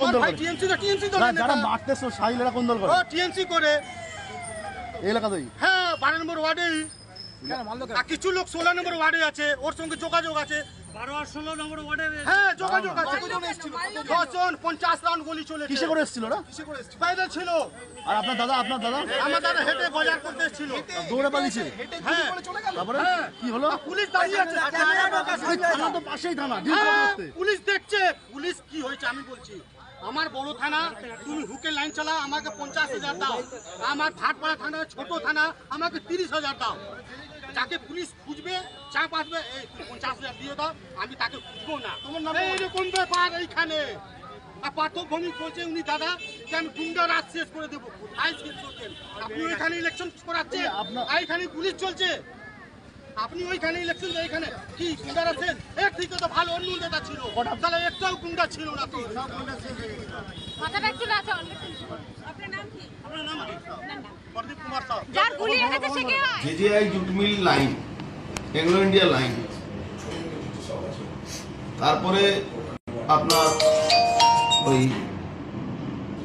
কোন দল ভাই করে? টিএমসি তো টিএমসি তো না যারা কোন দল করে? ও টিএমসি করে। এই এলাকাতেই হ্যাঁ বারো নম্বর ওয়ার্ডেই। কিছু লোক ষোলো নম্বর ওয়ার্ডে আছে ওর সঙ্গে যোগাযোগ আছে। হ্যাঁ যোগাযোগ আছে। দশজন পঞ্চাশ রাউন্ড গুলি কিসে করে এসেছিল ছিল। আর আপনার দাদা আপনার দাদা? আমার দাদা হেঁটে বাজার করতে এসেছিল। দৌড়ে পালিয়েছে হ্যাঁ। তারপরে? হ্যাঁ। কি হলো? পুলিশ দাঁড়িয়ে আছে। থানা তো পাশেই থানা হ্যাঁ, পুলিশ দেখছে। পুলিশ কি হয়েছে আমি বলছি। আমার বড় থানা তুমি হুকের লাইন চালা আমাকে পঞ্চাশ হাজার দাও। আমার ভাটপাড়া থানা ছোট থানা আমাকে তিরিশ হাজার দাও। যাকে পুলিশ খুঁজবে চাপ আসবে এই পঞ্চাশ হাজার দিয়ে দাও। আমি তাকে খুঁজবো না। তোমার নাম এইরকম ব্যাপার এইখানে। ভৌমিক বলছে উনি দাদা যে আমি গুন্ডা রাত শেষ করে দেবো। আপনি ওইখানে ইলেকশন করাচ্ছেন এখানে পুলিশ চলছে। আপনি ওইখানে ইলেকশন এখানে। কি গুন্ডারা আছেন এর থেকে তো ভালো অন্য নেতা ছিল। তাহলে একটাও গুন্ডা ছিল না তো। কথাটা একটু না আপনার নাম কি? আপনার নাম কি? প্রদীপ কুমার সাউ যার গুলি লেগেছে সে কে হয়? JJI jute line agro India line তারপরে আপনার ওই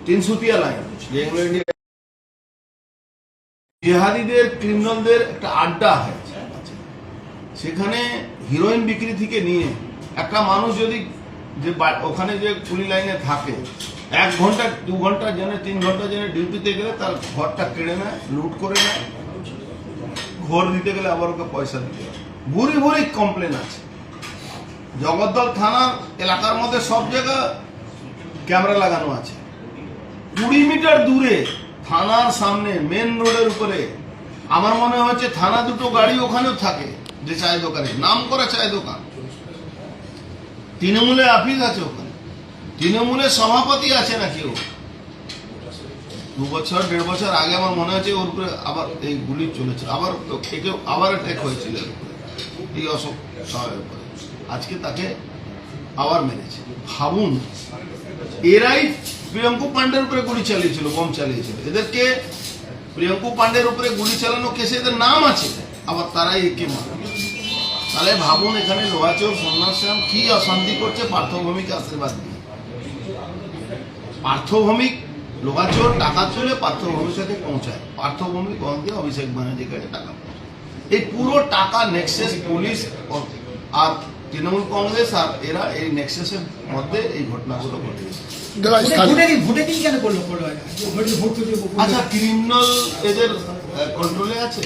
তিনসুতিয়া লাইন জেহাদিদের ক্রিমিনালদের একটা আড্ডা আছে সেখানে হিরোইন বিক্রি থেকে নিয়ে একটা মানুষ যদি যে ওখানে যে পুলি লাইনে থাকে, এক ঘণ্টা, দু ঘণ্টা জেনে, তিন ঘণ্টা জেনে ডিউটিতে গেলে তার ঘরটা কেড়ে নেয়, লুট করে নেয়। ঘর দিতে গেলে আবার ওকে পয়সা দিতে হয়। ভুরি ভুরি কমপ্লেন আছে। জগদ্দল থানা এলাকার মধ্যে সব জায়গা ক্যামেরা লাগানো আছে। কুড়ি মিটার দূরে থানার সামনে মেন রোডের উপরে। আমার মনে হচ্ছে থানা দুটো গাড়ি ওখানেও থাকে, যে চায়ের দোকানে। নাম করা চায়ের দোকান। তৃণমূলে আফিস আছে ওখানে। তৃণমূলের সভাপতি আছে নাকি ও? দু বছর, দেড় বছর আগে আমার মনে হচ্ছে ওর উপরে আবার এই গুলি চলেছে আবার আবার অ্যাটাক হয়েছিল এই অশোক সাহের উপরে আজকে তাকে আবার মেরেছে। ভাবুন, এরাই প্রিয়ঙ্কু পান্ডের উপরে গুলি চালিয়েছিল, বোম চালিয়েছিল। এদেরকে প্রিয়ঙ্কু পান্ডের উপরে গুলি চালানো কেসে এদের নাম আছে, আবার তারাই একে মারে তাহলে ভাবুন, এখানে লোহাচোর সন্ন্যাসাম কি অশান্তি করছে পার্থভূমিকে আশীর্বাদ দিয়ে পার্থভূমিক লোহাচোর, টাকা চলে পার্থভূমির সাথে পৌঁছায়। পার্থভূমিক দিয়ে অভিষেক ব্যানার্জির কাছে টাকা এই পুরো টাকা নেক্সেস পুলিশ আর তৃণমূল কংগ্রেস আর এরা এই নেক্সেসের মধ্যে এই ঘটনাগুলো ঘটেছে। আচ্ছা ক্রিমিনাল এদের কন্ট্রোলে আছে?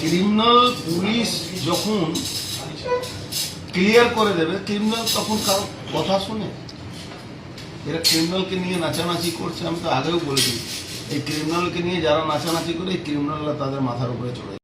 ক্রিমিনাল পুলিশ যখন ক্লিয়ার করে দেবে ক্রিমিনাল তখন কারও কথা শুনে। এরা ক্রিমিনালকে নিয়ে নাচানাচি করছে আমি তো আগেও বলেছি। এই ক্রিমিনালকে নিয়ে যারা নাচানাচি করে এই ক্রিমিনালরা তাদের মাথার উপরে চড়ে যায়।